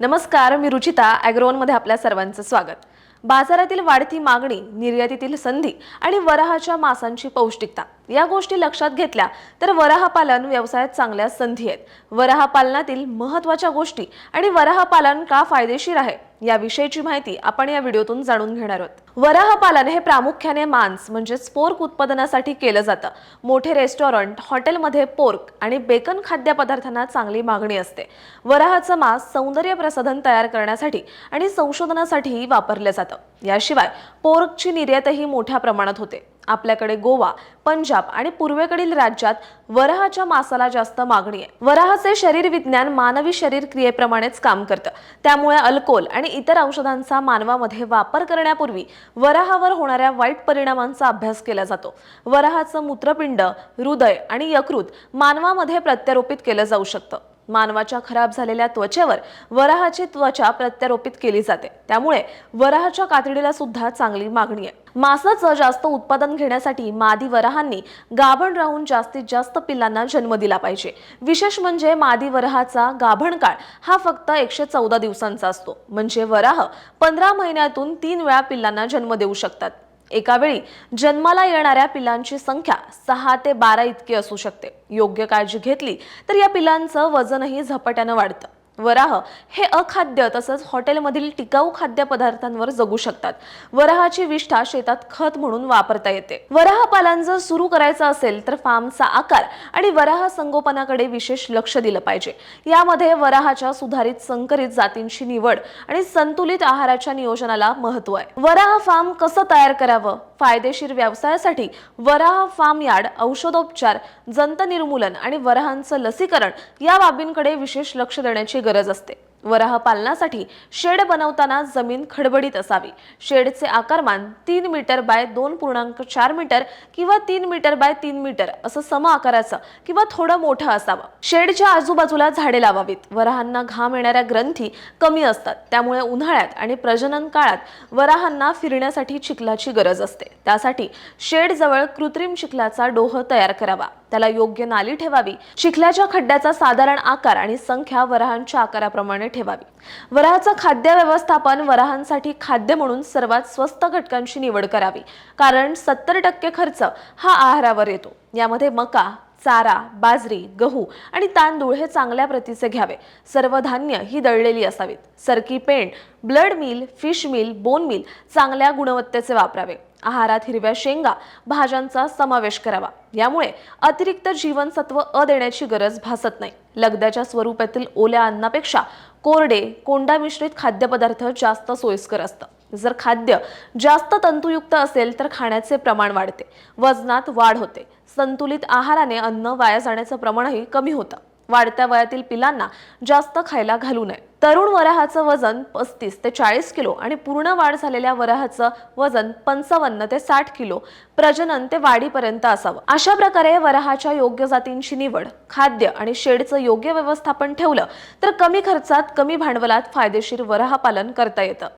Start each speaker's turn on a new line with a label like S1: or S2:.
S1: नमस्कार मी रुचिता ॲग्रोनमध्ये आपल्या सर्वांचं स्वागत. बाजारातील वाढती मागणी निर्यातीतील संधी आणि वराहाच्या मासांची पौष्टिकता या गोष्टी लक्षात घेतल्या तर वराह पालन व्यवसायात चांगल्या संधी आहेत. वराह पालनातील महत्त्वाच्या गोष्टी आणि वराह पालन का फायदेशीर आहे? याविषयीची माहिती आपण या व्हिडिओतून जाणून घेणार आहोत. वराह पालन हे प्रामुख्याने मांस म्हणजेच पोर्क उत्पादनासाठी केलं जातं. मोठे रेस्टॉरंट हॉटेलमध्ये पोर्क आणि बेकन खाद्यपदार्थांना चांगली मागणी असते. वराहाचं मांस सौंदर्य प्रसाधन तयार करण्यासाठी आणि संशोधनासाठीही वापरलं जातं. याशिवाय पोर्कची निर्यातही मोठ्या प्रमाणात होते. आपल्याकडे गोवा पंजाब आणि पूर्वेकडील राज्यात वराहाच्या मासाला जास्त मागणी आहे. वराहाचे शरीर विज्ञान मानवी शरीर क्रियेप्रमाणेच काम करतं. त्यामुळे अल्कोहोल आणि इतर औषधांचा मानवामध्ये वापर करण्यापूर्वी वराहावर होणाऱ्या वाईट परिणामांचा अभ्यास केला जातो. वराहाचं मूत्रपिंड हृदय आणि यकृत मानवामध्ये प्रत्यारोपित केलं जाऊ शकतं. मानवाच्या खराब झालेल्या त्वचेवर वराहाची त्वचा प्रत्यारोपित केली जाते. त्यामुळे वराहाच्या कातडीला सुद्धा चांगली मागणी आहे. मासाचं जास्त उत्पादन घेण्यासाठी मादी वराहांनी गाभण राहून जास्तीत जास्त पिल्लांना जन्म दिला पाहिजे. विशेष म्हणजे मादी वराहाचा गाभण काळ हा फक्त एकशे चौदा दिवसांचा असतो. म्हणजे वराह पंधरा महिन्यातून तीन वेळा पिल्लांना जन्म देऊ शकतात. एकावेळी जन्माला येणाऱ्या पिलांची संख्या सहा ते बारा इतकी असू शकते. योग्य काळजी घेतली तर या पिलांचं वजनही झपाट्यानं वाढतं. वराह हे अखाद्य तसंच हॉटेलमधील टिकाऊ खाद्यपदार्थांवर जगू शकतात. वराहाची विष्ठा शेतात खत म्हणून वापरता येते. वराह पालन जर सुरू करायचं असेल तर फार्मचा आकार आणि वराह संगोपनाकडे विशेष लक्ष दिलं पाहिजे. यामध्ये वराहाच्या सुधारित संकरित जातींची निवड आणि संतुलित आहाराच्या नियोजनाला महत्त्व आहे. वराह फार्म कसं तयार करावं? फायदेशीर व्यवसायासाठी वराह फार्म यार्ड औषधोपचार जंत निर्मूलन आणि वराहांचं लसीकरण या बाबींकडे विशेष लक्ष देण्याची गरज असते. वराह पालनासाठी शेड बनवताना जमीन खडबडीत असावी. शेडचे आकारमान तीन मीटर बाय दोन पूर्णांक चार मीटर किंवा तीन मीटर बाय तीन मीटर असं सम आकाराचं किंवा थोडं मोठं असावं. शेडच्या आजूबाजूला झाडे लावावीत. वराहांना घाम येणाऱ्या ग्रंथी कमी असतात. त्यामुळे उन्हाळ्यात आणि प्रजनन काळात वराहांना फिरण्यासाठी चिखलाची गरज असते. त्यासाठी शेड जवळ कृत्रिम चिखलाचा डोह तयार करावा. त्याला योग्य नाली ठेवावी शिखल्याच्या खड्ड्याचा साधारण आकार आणि संख्या वराहांच्या आकाराप्रमाणे ठेवावी. वराहाचं खाद्य व्यवस्थापन वराहांसाठी खाद्य म्हणून सर्वात स्वस्त घटकांची निवड करावी कारण सत्तर टक्के खर्च हा आहारावर येतो. यामध्ये मका चारा बाजरी गहू आणि तांदूळ हे चांगल्या प्रतीचे घ्यावे. सर्व धान्य ही दळलेली असावीत. सरकी पेंड blood meal fish meal bone meal चांगल्या गुणवत्तेचे वापरावे. आहारात हिरव्या शेंगा भाज्यांचा समावेश करावा. यामुळे अतिरिक्त जीवनसत्व अ देण्याची गरज भासत नाही. लगद्याच्या स्वरूपातील ओल्या अन्नापेक्षा कोरडे कोंडा मिश्रित खाद्यपदार्थ जास्त सोयीस्कर असतं. जर खाद्य जास्त तंतुयुक्त असेल तर खाण्याचे प्रमाण वाढते. वजनात वाढ होते. संतुलित आहाराने अन्न वाया जाण्याचं प्रमाणही कमी होतं. वाढत्या वयातील पिलांना जास्त खायला घालू नये. तरुण वराहाचं वजन पस्तीस ते चाळीस किलो आणि पूर्ण वाढ झालेल्या वराहाचं वजन पंचावन्न ते साठ किलो. प्रजनन ते वाढीपर्यंत असावं. अशा प्रकारे वराहाच्या योग्य जातींची निवड खाद्य आणि शेडचं योग्य व्यवस्थापन ठेवलं तर कमी खर्चात कमी भांडवलात फायदेशीर वराह पालन करता येतं.